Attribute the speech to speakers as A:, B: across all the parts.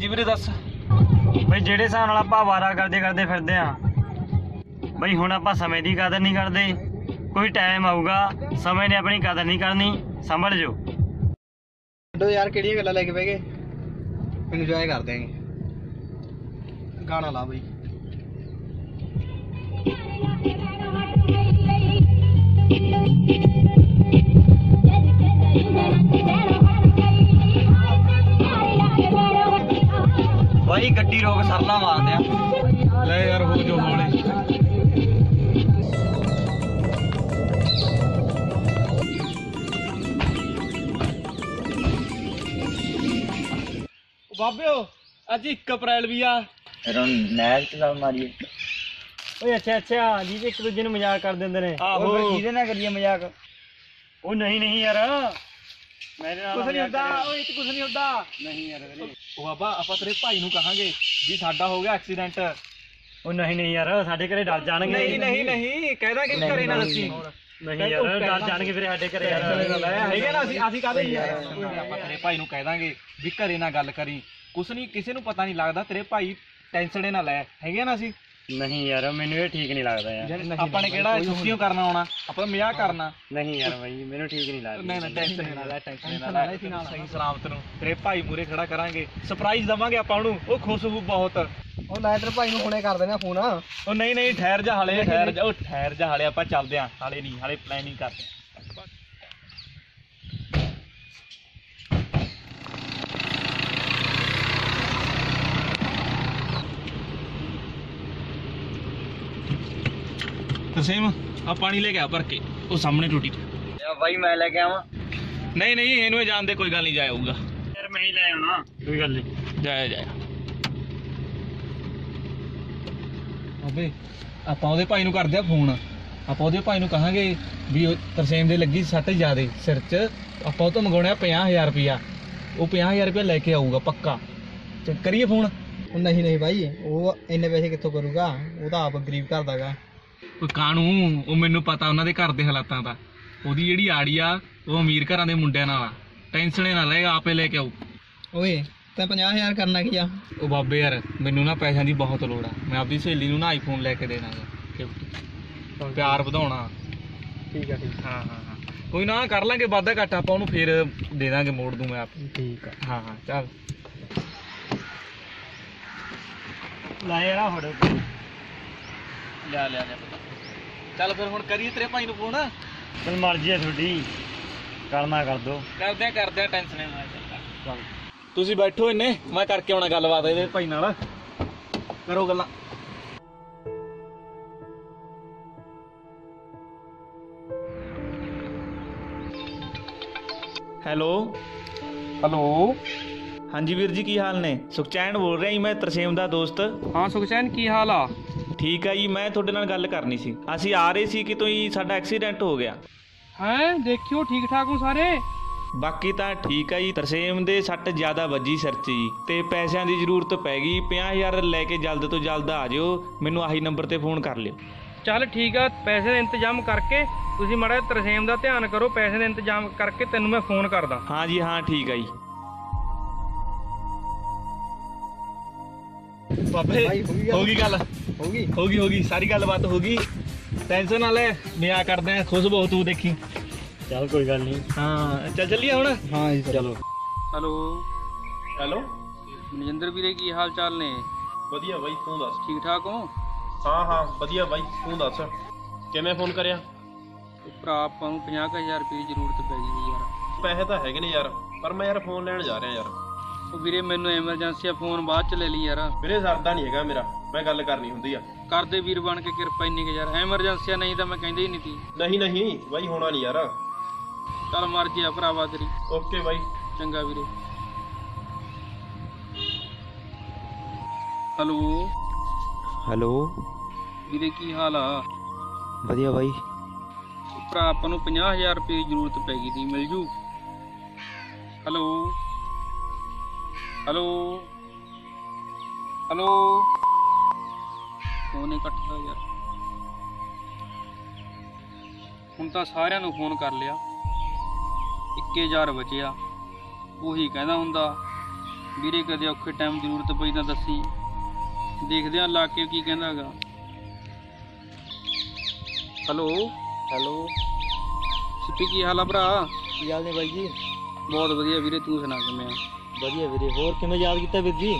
A: ਹਾਂਜੀ ਵੀਰੇ ਦੱਸ।
B: ਬਈ ਜਿਹੜੇ ਹਿਸਾਬ ਨਾਲ ਆਪਾਂ ਵਾਰਾ ਕਰਦੇ ਕਰਦੇ ਫਿਰਦੇ ਆ ਬਈ ਹੁਣ ਆਪਾਂ ਸਮੇਂ ਦੀ ਕਦਰ ਨਹੀਂ ਕਰਦੇ ਕੋਈ ਟਾਈਮ ਆਊਗਾ ਸਮੇਂ ਨੇ ਆਪਣੀ ਕਦਰ ਨਹੀਂ ਕਰਨੀ ਸੰਭਲ ਜੋ
C: ਛੱਡੋ ਯਾਰ ਕਿਹੜੀਆਂ ਗੱਲਾਂ ਲੈ ਕੇ ਬਹਿ ਗਏ? ਇੰਜੋਏ ਕਰ ਦਿਆਂਗੇ। ਗਾਣਾ ਲਾ ਬਈ।
B: ਬਾਈ ਗੱਡੀ ਰੋਕ ਸਰਲਾ ਮਾਰਦੇ ਆ।
A: ਲੈ ਯਾਰ ਹੋ ਜੋ ਹੌਲੇ। ਬਾਬਿਓ ਅੱਜ 1 ਅਪ੍ਰੈਲ ਵੀ ਆ।
C: ਨਹਿਰ ਚ ਗੱਲ ਮਾਰੀਏ।
B: ਓਏ ਅੱਛਾ ਅੱਛਾ ਜੀ ਇੱਕ ਦੂਜੇ ਨੂੰ ਮਜ਼ਾਕ ਕਰ ਦਿੰਦੇ ਨੇ।
A: ਆਹੋ
C: ਨਾਲ ਕਰੀਏ ਮਜ਼ਾਕ।
B: ਉਹ ਨਹੀਂ ਨਹੀਂ ਯਾਰ। ਮੇਰੇ ਨਾਲ
A: ਕੁਛ ਨਹੀਂ ਹੁੰਦਾ। ਓਏ ਇਹ ਕੁਛ ਨਹੀਂ ਹੁੰਦਾ।
B: ਨਹੀਂ ਯਾਰ ਵੀਰੇ
A: ਉਹ ਬਾਬਾ ਆਪਾਂ ਤੇਰੇ ਭਾਈ ਨੂੰ ਕਹਾਂਗੇ ਵੀ ਸਾਡਾ ਹੋ ਗਿਆ ਐਕਸੀਡੈਂਟ
B: ਉਹ ਨਹੀਂ ਨਹੀਂ ਯਾਰ ਸਾਡੇ ਘਰੇ ਡਰ ਜਾਣਗੇ।
A: ਨਹੀਂ ਨਹੀਂ ਨਹੀਂ ਕਹਿਦਾ ਕਿ ਘਰੇ ਨਾ ਦੱਸੀ।
B: ਨਹੀਂ ਯਾਰ ਡਰ ਜਾਣਗੇ ਫਿਰ ਸਾਡੇ ਘਰੇ ਯਾਰ।
A: ਹੈਗੇ ਨਾ ਅਸੀਂ ਅਸੀਂ ਕਾਹਦੇ ਯਾਰ ਆਪਾਂ ਤੇਰੇ ਭਾਈ ਨੂੰ ਕਹਿ ਦਾਂਗੇ ਵੀ ਘਰੇ ਨਾ ਗੱਲ ਕਰੀ। ਕੁਛ ਨਹੀਂ ਕਿਸੇ ਨੂੰ ਪਤਾ ਨਹੀਂ ਲੱਗਦਾ ਤੇਰੇ ਭਾਈ ਟੈਨਸ਼ਨ ਨਾ ਲੈ। ਹੈਗੇ ਨਾ ਅਸੀਂ?
B: ਨਹੀਂ ਯਾਰ ਮੈਨੂੰ ਇਹ ਠੀਕ ਨਹੀਂ ਲੱਗਦਾ ਯਾਰ।
A: ਆਪਾਂ ਨੇ ਕਿਹੜਾ ਛੁੱਟੀਆਂ ਕਰਨਾ ਆਉਣਾ ਆਪਾਂ ਮਜ਼ਾਕ ਕਰਨਾ।
B: ਨਹੀਂ ਯਾਰ ਬਾਈ ਮੈਨੂੰ ਠੀਕ ਨਹੀਂ ਲੱਗਦਾ।
A: ਨਹੀਂ ਨਾ ਟੈਨਸ਼ਨ ਨਾ ਲੈ ਟੈਨਸ਼ਨ ਨਾ ਲੈ। ਸਹੀ ਸਲਾਮਤ ਨੂੰ। ਤੇਰੇ ਭਾਈ ਮੂਰੇ ਖੜਾ ਕਰਾਂਗੇ। ਸਰਪ੍ਰਾਈਜ਼ ਦਵਾਂਗੇ ਆਪਾਂ ਉਹਨੂੰ। ਉਹ ਖੁਸ਼ ਹੋਊ ਬਹੁਤ।
C: ਉਹ ਲੈਟਰ ਭਾਈ ਨੂੰ ਹੁਣੇ ਕਰ ਦੇਣਾ ਫੋਨ।
A: ਉਹ ਨਹੀਂ ਨਹੀਂ ਠਹਿਰ ਜਾ ਹਾਲੇ ਠਹਿਰ ਜਾ। ਉਹ ਠਹਿਰ ਜਾ ਹਾਲੇ ਆਪਾਂ ਚੱਲਦੇ ਆਂ। ਹਾਲੇ ਨਹੀਂ ਹਾਲੇ ਪਲੈਨਿੰਗ ਕਰਦੇ ਆਂ। ਤਸੀਮ ਆ। ਪਾਣੀ ਲੈ ਕੇ ਆ ਭਰ ਕੇ ਉਹ ਸਾਹਮਣੇ ਟੂਟੀ ਤੇ।
B: ਬਾਈ ਮੈਂ ਲੈ ਕੇ ਆਵਾਂ।
A: ਨਹੀਂ ਨਹੀਂ ਇਹਨੂੰ ਜਾਣ ਦੇ ਕੋਈ ਗੱਲ ਨਹੀਂ ਜਾਊਗਾ
B: ਯਾਰ ਮੈਂ ਹੀ ਲੈ ਆਉਣਾ। ਕੋਈ ਗੱਲ ਨਹੀਂ।
A: ਜਾਇਆ ਜਾਇਆ। ਅਬੇ ਆਪਾਂ ਉਹਦੇ ਭਾਈ ਨੂੰ ਕਰਦੇ ਆ ਫੋਨ। ਆਪਾਂ ਉਹਦੇ ਭਾਈ ਨੂੰ ਕਹਾਂਗੇ ਵੀ ਉਹ ਤਰਸੇਮ ਦੇ ਲੱਗੀ ਸੱਟ ਜ਼ਿਆਦੇ ਸਿਰ 'ਚ। ਆਪਾਂ ਉਹ ਤੋਂ ਮੰਗਾਉਣਾ 50000 ਰੁਪਿਆ ਉਹ 50000 ਰੁਪਿਆ ਲੈ ਕੇ ਆਊਗਾ ਪੱਕਾ। ਤੇ ਕਰੀਏ ਫੋਨ?
C: ਉਹ ਨਹੀਂ ਨਹੀਂ ਭਾਈ ਉਹ ਇੰਨੇ ਪੈਸੇ ਕਿੱਥੋਂ ਕਰੂਗਾ? ਉਹ ਤਾਂ ਆਪ ਗਰੀਬ ਘਰ ਦਾਗਾ
A: ਉਹ ਕਾਣੂ ਉਹ ਮੈਨੂੰ ਪਤਾ ਉਹਨਾਂ ਦੇ ਘਰ ਦੇ ਹਾਲਾਤਾਂ ਦਾ। ਉਹਦੀ ਜਿਹੜੀ ਆੜੀ ਆ ਉਹ ਅਮੀਰ ਘਰਾਂ ਦੇ ਮੁੰਡਿਆਂ ਨਾਲ ਆ। ਟੈਨਸ਼ਨ ਨਾ ਲੈ ਆਪੇ ਲੈ ਕੇ ਆਊ।
C: ਓਏ ਤਾਂ 50000 ਕਰਨਾ ਕੀ ਆ?
A: ਉਹ ਬਾਬੇ ਯਾਰ ਮੈਨੂੰ ਨਾ ਪੈਸਿਆਂ ਦੀ ਬਹੁਤ ਲੋੜ ਆ। ਮੈਂ ਆਪਦੀ ਸਹੇਲੀ ਨੂੰ ਨਾ ਆਈਫੋਨ ਲੈ ਕੇ ਦੇਣਾ ਹੈ ਗਿਫਟ ਪਿਆਰ ਵਧਾਉਣਾ।
C: ਠੀਕ ਆ ਠੀਕ
A: ਹਾਂ ਹਾਂ ਹਾਂ। ਕੋਈ ਨਾ ਕਰ ਲਾਂਗੇ ਵਾਧਾ ਘੱਟ ਆਪਾਂ ਉਹਨੂੰ ਫੇਰ ਦੇ ਦਾਂਗੇ ਮੋੜ ਦੂੰ ਮੈਂ ਆਪ।
C: ਠੀਕ ਆ।
A: ਹਾਂ ਹਾਂ ਚੱਲ।
B: ਲੈ ਯਾਰ ਫੜੋ।
A: ਲਿਆ ਲਿਆ ਲਿਆ। ਚੱਲ ਫਿਰ ਹੁਣ ਕਰੀਏ ਤੇਰੇ ਭਾਈ ਨੂੰ ਫੋਨ।
B: ਚਲ ਮਰਜ਼ੀ ਹੈ ਤੁਹਾਡੀ। ਕਰਨਾ ਕਰ ਦੋ।
A: ਕਰਦੇ ਆ ਕਰਦੇ ਆ ਟੈਨਸ਼ਨ ਨਾ ਚੱਲ। ਤੁਸੀਂ ਬੈਠੋ ਇੰਨੇ ਮੈਂ ਕਰਕੇ ਆਉਣਾ ਗੱਲਬਾਤ ਇਹਦੇ ਭਾਈ ਨਾਲ। ਕਰੋ ਗੱਲਾਂ। ਹੈਲੋ। ਹੈਲੋ। ਹਾਂਜੀ ਵੀਰ ਜੀ ਕੀ ਹਾਲ ਨੇ? ਸੁਖਚੈਨ ਬੋਲ ਰਿਹਾ ਜੀ ਮੈਂ ਤਰਸੇਮ ਦਾ ਦੋਸਤ।
D: ਹਾਂ ਸੁਖਚੈਨ ਕੀ ਹਾਲ ਆ?
A: ਠੀਕ ਆ ਜੀ ਮੈਂ ਤੁਹਾਡੇ ਨਾਲ ਗੱਲ ਕਰਨੀ ਸੀ। ਅਸੀਂ ਆ ਰਹੇ ਸੀ ਕਿ ਤੁਸੀਂ ਸਾਡਾ ਐਕਸੀਡੈਂਟ ਹੋ ਗਿਆ।
D: ਹੈ ਦੇਖਿਓ ਠੀਕ ਠਾਕ ਹੋ ਸਾਰੇ?
A: ਬਾਕੀ ਤਾਂ ਠੀਕ ਆ ਜੀ ਤਰਸੇਮ ਦੇ ਸੱਟ ਜ਼ਿਆਦਾ ਵੱਜੀ ਸਿਰ 'ਚ ਜੀ ਤੇ ਪੈਸਿਆਂ ਦੀ ਜ਼ਰੂਰਤ ਪੈ ਗਈ। 50000 ਲੈ ਕੇ ਜਲਦ ਤੋਂ ਜਲਦ ਆ ਜਿਓ ਮੈਨੂੰ ਆਹੀ ਨੰਬਰ ਤੇ ਫੋਨ ਕਰ ਲਿਓ।
D: ਚੱਲ ਠੀਕ ਆ ਪੈਸੇ ਦਾ ਇੰਤਜ਼ਾਮ ਕਰਕੇ ਤੁਸੀਂ ਮਾੜਾ ਤਰਸੇਮ ਦਾ ਧਿਆਨ ਕਰੋ ਪੈਸੇ ਦਾ ਇੰਤਜ਼ਾਮ ਕਰਕੇ ਤੈਨੂੰ ਮੈਂ ਫੋਨ ਕਰਦਾ।
A: ਹਾਂ ਜੀ ਹਾਂ ਠੀਕ ਆ ਜੀ। ਬਾਬੇ
C: ਭਾਈ, ਹੋ ਗਈ ਗੱਲ?
A: ਹੋ ਗਈ ਗੱਲ?
C: ਹੋ ਗਈ?
A: ਹੋ ਗਈ ਹੋ ਗਈ ਸਾਰੀ ਗੱਲਬਾਤ ਹੋ ਗਈ। ਟੈਨਸ਼ਨ ਨਾ ਲੈ ਮੈਂ ਕਰਦੇ ਆ ਖੁਸ਼ ਬਹੁਤ ਤੂੰ ਦੇਖੀ।
B: ਚੱਲ ਕੋਈ ਗੱਲ ਨਹੀਂ।
A: ਹਾਂ ਚੱਲ ਚੱਲੀਏ ਹੁਣ?
C: ਹਾਂ ਜੀ
A: ਚਲੋ।
D: ਹੈਲੋ।
A: ਹੈਲੋ?
D: ਮਨਜਿੰਦਰ ਵੀਰੇ ਕੀ ਹਾਲ ਚਾਲ ਨੇ?
E: ਵਧੀਆ ਬਾਈ ਤੂੰ ਦੱਸ।
D: ਠੀਕ ਠਾਕ ਹੋ?
E: ਹਾਂ ਹਾਂ ਵਧੀਆ ਬਾਈ ਤੂੰ ਦੱਸ। ਕਿਵੇਂ ਫੋਨ ਕਰਿਆ?
D: ਉਹ ਭਰਾ ਆਪਾਂ ਨੂੰ 50000 ਰੁਪਏ ਦੀ ਜ਼ਰੂਰਤ ਪੈ ਗਈ ਯਾਰ।
E: ਪੈਸੇ ਤਾਂ ਹੈਗੇ ਨੇ ਯਾਰ ਪਰ ਮੈਂ ਯਾਰ ਫੋਨ ਲੈਣ ਜਾ ਰਿਹਾ ਯਾਰ।
D: ਉਹ ਵੀਰੇ ਮੈਨੂੰ ਐਮਰਜੈਂਸੀ ਆ ਫੋਨ ਬਾਅਦ ਚ ਲੈ ਲਈ ਯਾਰ।
E: ਵੀਰੇ ਸਰਦਾ ਨਹੀਂ ਹੈਗਾ ਮੇਰਾ। ਮੈਂ ਗੱਲ ਕਰਨੀ ਹੁੰਦੀ ਆ।
D: ਕਰਦੇ ਵੀਰ ਬਣ ਕੇ ਕਿਰਪਾ ਇੰਨੀ ਕਿ ਯਾਰ। ਐਮਰਜੈਂਸੀ ਆ ਨਹੀਂ ਤਾਂ ਮੈਂ ਕਹਿੰਦਾ ਹੀ ਨਹੀਂ ਤੀ
E: ਨਹੀਂ ਨਹੀਂ ਬਾਈ ਹੋਣਾ ਨਹੀਂ ਯਾਰ।
D: ਚੱਲ ਮਰਜ਼ੀ ਆ ਭਰਾਵਾ ਤੇਰੀ।
E: Okay bye.
D: ਚੰਗਾ ਵੀਰੇ। ਹੈਲੋ।
F: ਹੈਲੋ।
D: ਵੀਰੇ ਕੀ ਹਾਲ ਆ?
F: ਵਧੀਆ ਬਾਈ।
D: ਭਰਾ ਆਪਾਂ ਨੂੰ 50000 ਰੁਪਏ ਦੀ ਜ਼ਰੂਰਤ ਪੈ ਗਈ ਸੀ ਮਿਲ ਜੂ? ਹੈਲੋ। ਹੈਲੋ। ਹੈਲੋ। ਫੋਨ ਹੀ ਕੱਟਦਾ ਯਾਰ। ਹੁਣ ਤਾਂ ਸਾਰਿਆਂ ਨੂੰ ਫੋਨ ਕਰ ਲਿਆ। 1000 ਬਚਿਆ। ਉਹੀ ਕਹਿੰਦਾ ਹੁੰਦਾ ਵੀਰੇ ਕਦੇ ਔਖੇ ਟਾਈਮ ਜ਼ਰੂਰਤ ਪਈ ਤਾਂ ਦੱਸੀ। ਦੇਖਦੇ ਆਂ ਲਾ ਕੇ ਕੀ ਕਹਿੰਦਾਗਾ ਹੈਲੋ।
G: ਹੈਲੋ।
D: ਸਿੱਪੀ ਕੀ ਹਾਲ ਆ ਭਰਾ?
G: ਕੀ ਹਾਲ ਨੇ ਬਾਈ ਜੀ?
D: ਬਹੁਤ ਵਧੀਆ ਵੀਰੇ ਤੂੰ ਸੁਣਾ ਕਿਵੇਂ ਆ?
G: ਵਧੀਆ ਵੀਰੇ ਹੋਰ ਕਿਵੇਂ ਯਾਦ ਕੀਤਾ ਵੀਰ ਜੀ?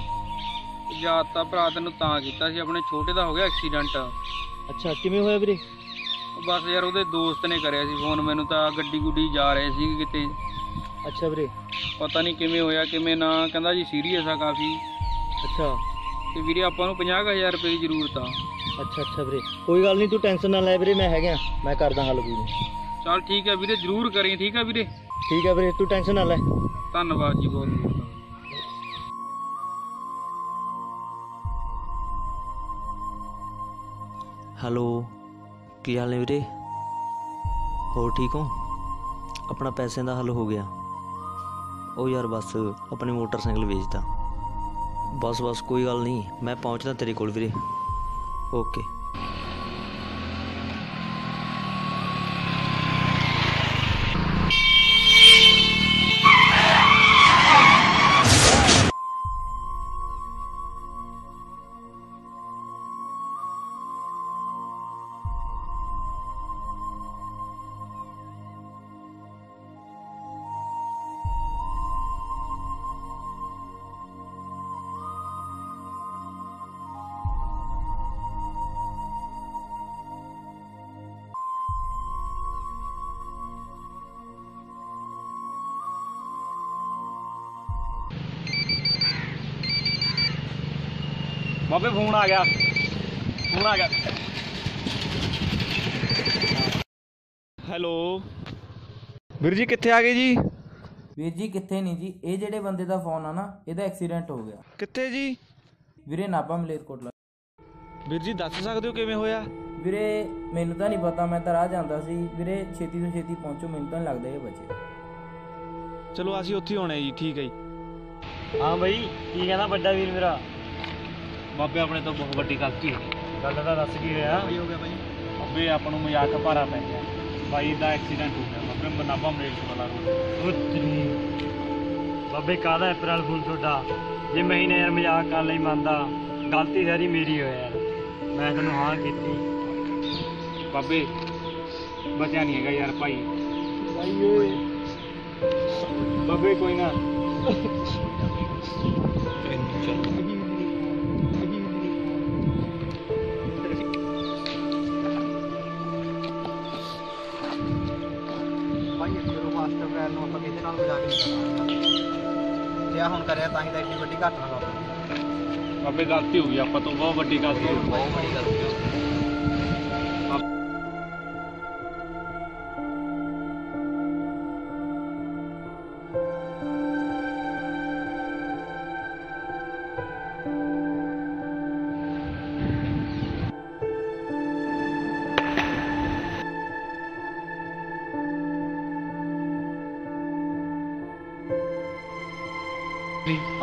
D: ਯਾਦ ਤਾਂ ਭਰਾ ਤੈਨੂੰ ਤਾਂ ਕੀਤਾ ਸੀ ਆਪਣੇ ਛੋਟੇ ਦਾ ਹੋ ਗਿਆ ਐਕਸੀਡੈਂਟ
G: ਅੱਛਾ ਕਿਵੇਂ ਹੋਇਆ ਵੀਰੇ?
D: ਬਸ ਯਾਰ ਉਹਦੇ ਦੋਸਤ ਨੇ ਕਰਿਆ ਸੀ ਫੋਨ ਮੈਨੂੰ ਤਾਂ ਗੱਡੀ ਗੁੱਡੀ ਜਾ ਰਹੇ ਸੀ ਕਿਤੇ।
G: ਅੱਛਾ ਵੀਰੇ।
D: ਪਤਾ ਨਹੀਂ ਕਿਵੇਂ ਹੋਇਆ ਕਿਵੇਂ ਨਾ ਕਹਿੰਦਾ ਜੀ ਸੀਰੀਅਸ ਆ ਕਾਫੀ।
G: ਅੱਛਾ।
D: ਤੇ ਵੀਰੇ ਆਪਾਂ ਨੂੰ 50000 ਰੁਪਏ ਦੀ ਜ਼ਰੂਰਤ ਆ।
G: ਅੱਛਾ ਅੱਛਾ ਵੀਰੇ। ਕੋਈ ਗੱਲ ਨਹੀਂ ਤੂੰ ਟੈਨਸ਼ਨ ਨਾ ਲੈ ਵੀਰੇ ਮੈਂ ਹੈਗਾ ਮੈਂ ਕਰਦਾ ਹੱਲ ਕੋਈ ਨਹੀਂ
D: ਚੱਲ ਠੀਕ ਹੈ ਵੀਰੇ ਜ਼ਰੂਰ ਕਰੀ ਠੀਕ ਹੈ ਵੀਰੇ?
G: ਠੀਕ ਹੈ ਵੀਰੇ ਤੂੰ ਟੈਨਸ਼ਨ ਨਾ ਲੈ।
D: ਧੰਨਵਾਦ ਜੀ ਬਹੁਤ ਬਹੁਤ।
F: ਹੈਲੋ, ਕੀ ਹਾਲ ਨੇ ਵੀਰੇ? ਹੋਰ ਠੀਕ ਹੋ? ਆਪਣਾ ਪੈਸਿਆਂ ਦਾ ਹੱਲ ਹੋ ਗਿਆ। ਉਹ ਯਾਰ ਬਸ ਆਪਣੇ ਮੋਟਰਸਾਈਕਲ ਵੇਚਦਾ। ਬਸ ਬਸ ਕੋਈ ਗੱਲ ਨਹੀਂ, ਮੈਂ ਪਹੁੰਚਦਾ ਤੇਰੇ ਕੋਲ ਵੀਰੇ। ਓਕੇ।
B: ਬਾਬੇ ਫੋਨ ਆ ਗਿਆ। ਫੋਨ ਆ ਗਿਆ।
H: ਹੈਲੋ। ਵੀਰ ਜੀ ਕਿੱਥੇ ਆ ਗਏ ਜੀ?
I: ਵੀਰ ਜੀ ਕਿੱਥੇ ਨਹੀਂ ਜੀ? ਇਹ ਜਿਹੜੇ ਬੰਦੇ ਦਾ ਫੋਨ ਆ ਨਾ ਇਹਦਾ ਐਕਸੀਡੈਂਟ ਹੋ ਗਿਆ।
H: ਕਿੱਥੇ ਜੀ?
I: ਵੀਰੇ ਨਾਭਾ ਮਲੇਰਕੋਟਲਾ
H: ਵੀਰ ਜੀ ਦੱਸ ਸਕਦੇ ਹੋ ਕਿਵੇਂ ਹੋਇਆ?
I: ਵੀਰੇ ਮੈਨੂੰ ਤਾਂ ਨਹੀਂ ਪਤਾ ਮੈਂ ਤਾਂ ਰਾਹ ਜਾਂਦਾ ਸੀ। ਵੀਰੇ ਛੇਤੀ ਤੋਂ ਛੇਤੀ ਪਹੁੰਚੋ ਮੈਨੂੰ ਤਾਂ ਨਹੀਂ ਲੱਗਦਾ ਇਹ ਬਚੇ।
H: ਚਲੋ ਅਸੀਂ ਉੱਥੇ ਹੀ ਹੋਣੇ ਜੀ ਠੀਕ ਹੈ ਜੀ।
B: ਹਾਂ ਬਈ ਕੀ ਕਹਿੰਦਾ ਵੱਡਾ ਵੀਰ ਮੇਰਾ?
H: ਬਾਬੇ ਆਪਣੇ ਤੋਂ ਬਹੁਤ ਵੱਡੀ ਗਲਤੀ ਹੋ ਗਈ।
B: ਗੱਲ ਤਾਂ ਦੱਸ ਕੀ ਹੋਇਆ
G: ਹੋ ਗਿਆ ਬਾਈ।
H: ਬਾਬੇ ਆਪਾਂ ਨੂੰ ਮਜ਼ਾਕ ਭਾਰਾ ਪੈ ਗਿਆ। ਬਾਈ ਦਾ ਐਕਸੀਡੈਂਟ ਹੋ ਗਿਆ। ਬਾਬੇ ਮਨਾਬਾ ਮਰੇਲ ਵਾਲਾ ਰੋਡ।
B: ਉਤਰੀ ਬਾਬੇ ਕਾਹਦਾ ਅਪ੍ਰੈਲ ਫੂਲ ਤੁਹਾਡਾ? ਜੇ ਮੈਂ ਹੀ ਨਾ ਯਾਰ ਮਜ਼ਾਕ ਕਰਨ ਲਈ ਮੰਨਦਾ। ਗਲਤੀ ਸਾਰੀ ਮੇਰੀ ਹੋਇਆ ਯਾਰ। ਮੈਂ ਤੈਨੂੰ ਹਾਂ ਕੀਤੀ।
H: ਬਾਬੇ ਬਚਿਆ ਨਹੀਂ ਹੈਗਾ ਯਾਰ ਭਾਈ।
B: ਬਾਬੇ ਕੋਈ ਨਾ।
G: ਜਦੋਂ ਮਾਸਟਰ ਨੂੰ ਆਪਾਂ ਕਿਸੇ ਨਾਲ ਨਹੀਂ ਕਰਨਾ ਜੇ ਆਹ ਹੁਣ ਕਰਿਆ ਤਾਂ ਹੀ ਤਾਂ ਇੰਨੀ ਵੱਡੀ ਘਟਨਾ ਵਾਪਰੀ
H: ਬਾਬੇ ਗਲਤੀ ਹੋ ਗਈ ਆਪਾਂ ਤੋਂ ਬਹੁਤ ਵੱਡੀ ਗਲਤੀ ਹੋ ਗਈ
G: ਬਹੁਤ ਵੱਡੀ ਗਲਤੀ ਹੋ ਗਈ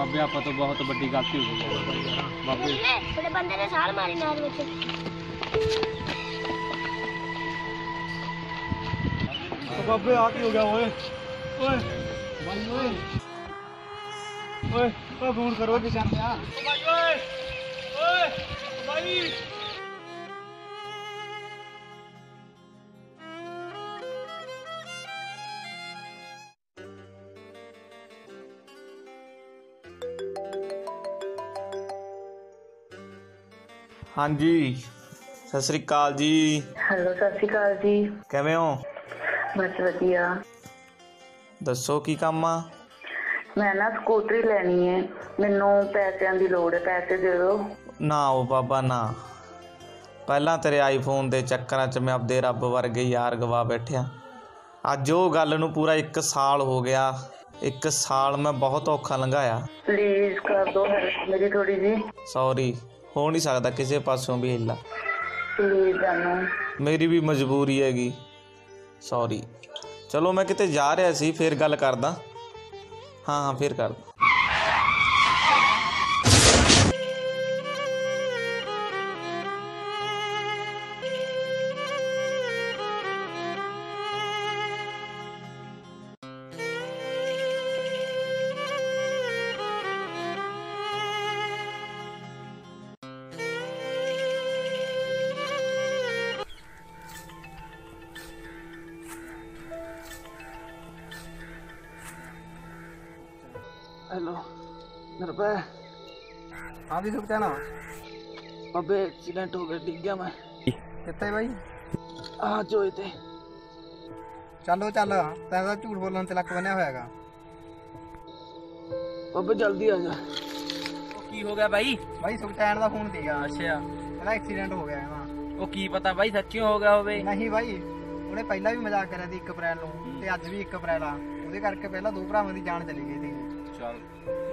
H: ਬਾਬੇ ਆਪਾਂ ਤੋਂ ਬਹੁਤ ਵੱਡੀ ਗਲਤੀ ਹੋ ਗਈ। ਬਾਬੇ।
J: ਬੜੇ ਬੰਦੇ ਨੇ ਸਾਲ ਮਾਰੀ ਨਹਿਰ ਵਿੱਚ।
B: ਬਾਬੇ ਆ ਕੀ ਹੋ ਗਿਆ ਓਏ? ਓਏ। ਬਾਈ ਓਏ ਓਏ ਓ ਫੋਨ ਕਰੋ। ਕਿ ਜਾਂਦੇ ਆ ਬਾਈ ਓਏ। ਓਏ ਬਾਈ।
H: ਹਾਂਜੀ। ਸਤਿ ਸ੍ਰੀ ਅਕਾਲ ਜੀ।
K: ਹੈਲੋ ਸਤਿ ਸ਼੍ਰੀ ਅਕਾਲ ਜੀ।
H: ਕਿਵੇਂ ਹੋ?
K: ਬਸ ਵਧੀਆ।
H: ਦੱਸੋ ਕੀ ਕੰਮ ਆ?
K: ਮੈਂ ਨਾ ਸਕੂਟਰੀ ਲੈਣੀ ਹੈ ਮੈਨੂੰ ਪੈਸਿਆਂ ਦੀ ਲੋੜ ਹੈ ਪੈਸੇ ਦੇ ਦਿਓ।
H: ਨਾ ਉਹ ਬਾਬਾ ਨਾ। ਪਹਿਲਾਂ ਤੇਰੇ ਆਈਫੋਨ ਦੇ ਚੱਕਰਾਂ 'ਚ ਮੈਂ ਆਪਦੇ ਰੱਬ ਵਰਗੇ ਯਾਰ ਗਵਾ ਬੈਠਿਆ। ਅੱਜ ਉਹ ਗੱਲ ਨੂੰ ਪੂਰਾ 1 ਸਾਲ ਹੋ ਗਿਆ। 1 ਸਾਲ ਮੈਂ ਬਹੁਤ ਔਖਾ ਲੰਘਾਇਆ।
K: ਪਲੀਜ਼ ਕਰ ਦਿਓ ਮੇਰੀ ਥੋੜੀ ਜੀ
H: ਸੌਰੀ ਹੋ ਨਹੀਂ ਸਕਦਾ ਕਿਸੇ ਪਾਸੋਂ ਵੀ ਹਿੱਲਾ।
K: ਪਲੀਜ਼
H: ਮੇਰੀ ਵੀ ਮਜਬੂਰੀ ਹੈਗੀ। ਸੌਰੀ ਚਲੋ ਮੈਂ ਕਿਤੇ ਜਾ ਰਿਹਾ ਸੀ ਫੇਰ ਗੱਲ ਕਰਦਾ। ਹਾਂ ਹਾਂ ਫੇਰ ਕਰਦਾ।
L: ਹੈਲੋ ਨਰਪੈ
C: ਹਾਂ ਵੀ ਸੁਖਚੈਨ
L: ਬਾਬੇ ਐਕਸੀਡੈਂਟ ਹੋ ਗਿਆ ਡਿੱਗ ਗਿਆ ਮੈਂ।
C: ਕਿੱਥੇ ਬਾਈ?
L: ਆ ਜੋਏ ਤੇ
C: ਚੱਲੋ ਚੱਲ ਤੈਨੂੰ ਤਾਂ ਝੂਠ ਬੋਲਣ ਤੇ ਲੱਕ ਬੰਨਿਆ ਹੋਇਆਗਾ।
L: ਬਾਬੇ ਜਲਦੀ ਆ ਜਾ।
I: ਕੀ ਹੋ ਗਿਆ ਬਾਈ?
C: ਬਾਈ ਸੁਖਚੈਨ ਦਾ ਫੋਨ ਸੀਗਾ
I: ਅੱਛਾ।
C: ਇਹਦਾ ਐਕਸੀਡੈਂਟ ਹੋ ਗਿਆ ਇਹਦਾ।
I: ਉਹ ਕੀ ਪਤਾ ਬਾਈ ਸੱਚੀ ਹੋ ਗਿਆ ਹੋਵੇ।
C: ਨਹੀਂ ਬਾਈ ਉਹਨੇ ਪਹਿਲਾਂ ਵੀ ਮਜ਼ਾਕ ਕਰਿਆ ਸੀ 1 ਅਪ੍ਰੈਲ ਨੂੰ ਤੇ ਅੱਜ ਵੀ 1 ਅਪ੍ਰੈਲ ਆ। ਉਹਦੇ ਕਰਕੇ ਪਹਿਲਾਂ ਦੋ ਭਰਾਵਾਂ ਦੀ ਜਾਨ ਚਲੀ ਗਈ ਸੀ।
I: ਚਲ